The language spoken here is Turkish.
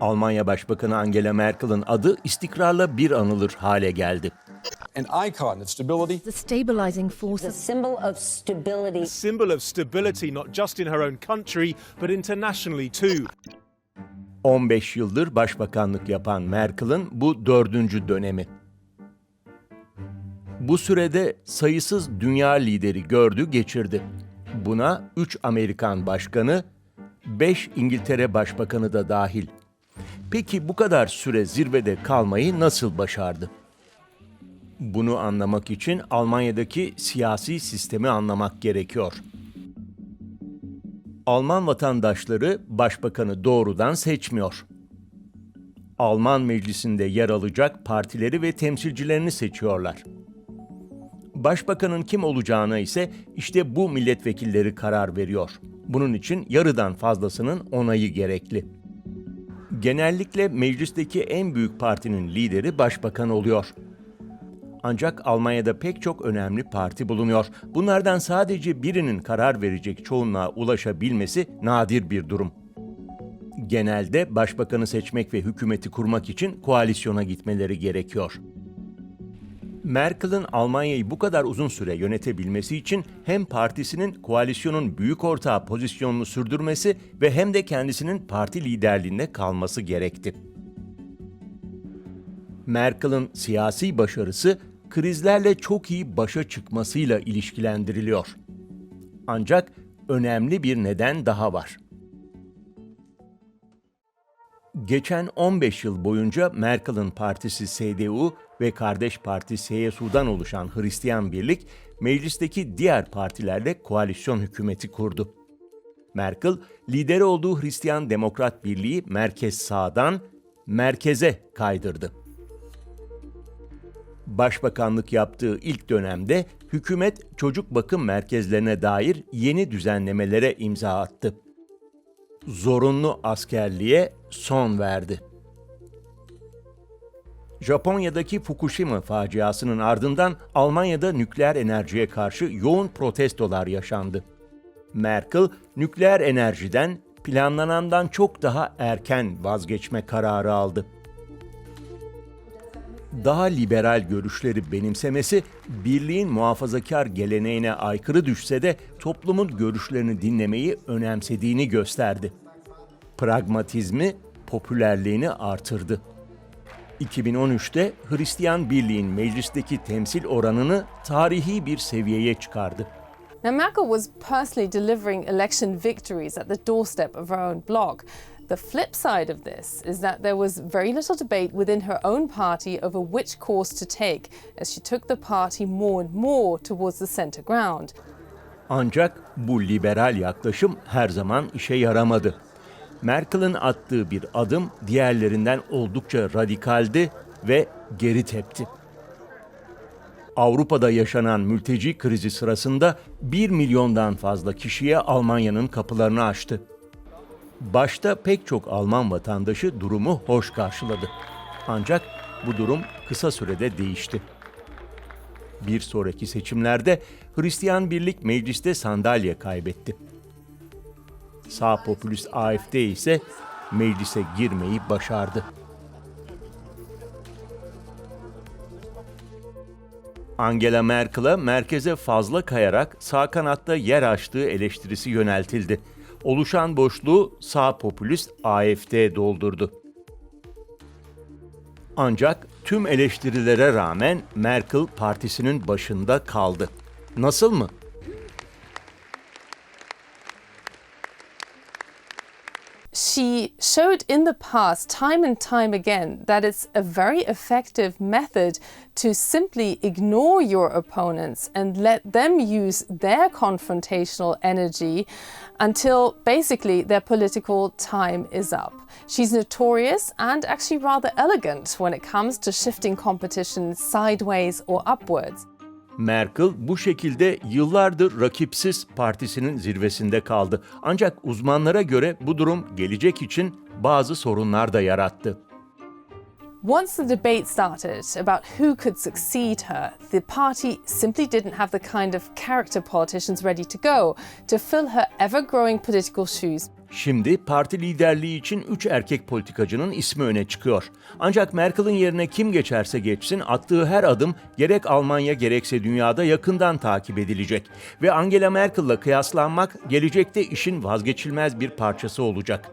Almanya Başbakanı Angela Merkel'in adı istikrarla bir anılır hale geldi. an icon of stability The stabilizing the forces symbol of stability. symbol of stability not just in her own country but internationally too. 15 yıldır başbakanlık yapan Merkel'in bu dördüncü dönemi. Bu sürede sayısız dünya lideri gördü geçirdi. Buna 3 Amerikan başkanı, 5 İngiltere başbakanı da dahil. Peki bu kadar süre zirvede kalmayı nasıl başardı? Bunu anlamak için Almanya'daki siyasi sistemi anlamak gerekiyor. Alman vatandaşları başbakanı doğrudan seçmiyor. Alman meclisinde yer alacak partileri ve temsilcilerini seçiyorlar. Başbakanın kim olacağına ise işte bu milletvekilleri karar veriyor. Bunun için yarıdan fazlasının onayı gerekli. Genellikle meclisteki en büyük partinin lideri başbakan oluyor. Ancak Almanya'da pek çok önemli parti bulunuyor. Bunlardan sadece birinin karar verecek çoğunluğa ulaşabilmesi nadir bir durum. Genelde başbakanı seçmek ve hükümeti kurmak için koalisyona gitmeleri gerekiyor. Merkel'in Almanya'yı bu kadar uzun süre yönetebilmesi için hem partisinin koalisyonun büyük ortağı pozisyonunu sürdürmesi ve hem de kendisinin parti liderliğinde kalması gerekti. Merkel'in siyasi başarısı krizlerle çok iyi başa çıkmasıyla ilişkilendiriliyor. Ancak önemli bir neden daha var. Geçen 15 yıl boyunca Merkel'in partisi CDU ve kardeş parti CSU'dan oluşan Hristiyan Birlik, meclisteki diğer partilerle koalisyon hükümeti kurdu. Merkel, lideri olduğu Hristiyan Demokrat Birliği merkez sağdan merkeze kaydırdı. Başbakanlık yaptığı ilk dönemde hükümet çocuk bakım merkezlerine dair yeni düzenlemelere imza attı. Zorunlu askerliğe son verdi. Japonya'daki Fukushima faciasının ardından Almanya'da nükleer enerjiye karşı yoğun protestolar yaşandı. Merkel, nükleer enerjiden planlanandan çok daha erken vazgeçme kararı aldı daha liberal görüşleri benimsemesi birliğin muhafazakar geleneğine aykırı düşse de toplumun görüşlerini dinlemeyi önemsediğini gösterdi. Pragmatizmi popülerliğini artırdı. 2013'te Hristiyan Birliği'nin meclisteki temsil oranını tarihi bir seviyeye çıkardı. Now, Merkel was personally delivering election victories at the doorstep of her own bloc. The flip side of this is that there was very little debate within her own party over which course to take as she took the party more and more towards the centre ground. Ancak bu liberal yaklaşım her zaman işe yaramadı. Merkel'in attığı bir adım diğerlerinden oldukça radikaldi ve geri tepti. Avrupa'da yaşanan mülteci krizi sırasında 1 milyondan fazla kişiye Almanya'nın kapılarını açtı. Başta pek çok Alman vatandaşı durumu hoş karşıladı. Ancak bu durum kısa sürede değişti. Bir sonraki seçimlerde Hristiyan Birlik mecliste sandalye kaybetti. Sağ popülist AFD ise meclise girmeyi başardı. Angela Merkel'e merkeze fazla kayarak sağ kanatta yer açtığı eleştirisi yöneltildi. Oluşan boşluğu sağ popülist AFD doldurdu. Ancak tüm eleştirilere rağmen Merkel partisinin başında kaldı. Nasıl mı? She showed in the past, time and time again, that it's a very effective method to simply ignore your opponents and let them use their confrontational energy until basically their political time is up. She's notorious and actually rather elegant when it comes to shifting competition sideways or upwards. Merkel bu şekilde yıllardır rakipsiz partisinin zirvesinde kaldı. Ancak uzmanlara göre bu durum gelecek için bazı sorunlar da yarattı. Once the debate started about who could succeed her, the party simply didn't have the kind of character politicians ready to go to fill her ever growing political shoes. Şimdi parti liderliği için üç erkek politikacının ismi öne çıkıyor. Ancak Merkel'in yerine kim geçerse geçsin attığı her adım gerek Almanya gerekse dünyada yakından takip edilecek. Ve Angela Merkel'la kıyaslanmak gelecekte işin vazgeçilmez bir parçası olacak.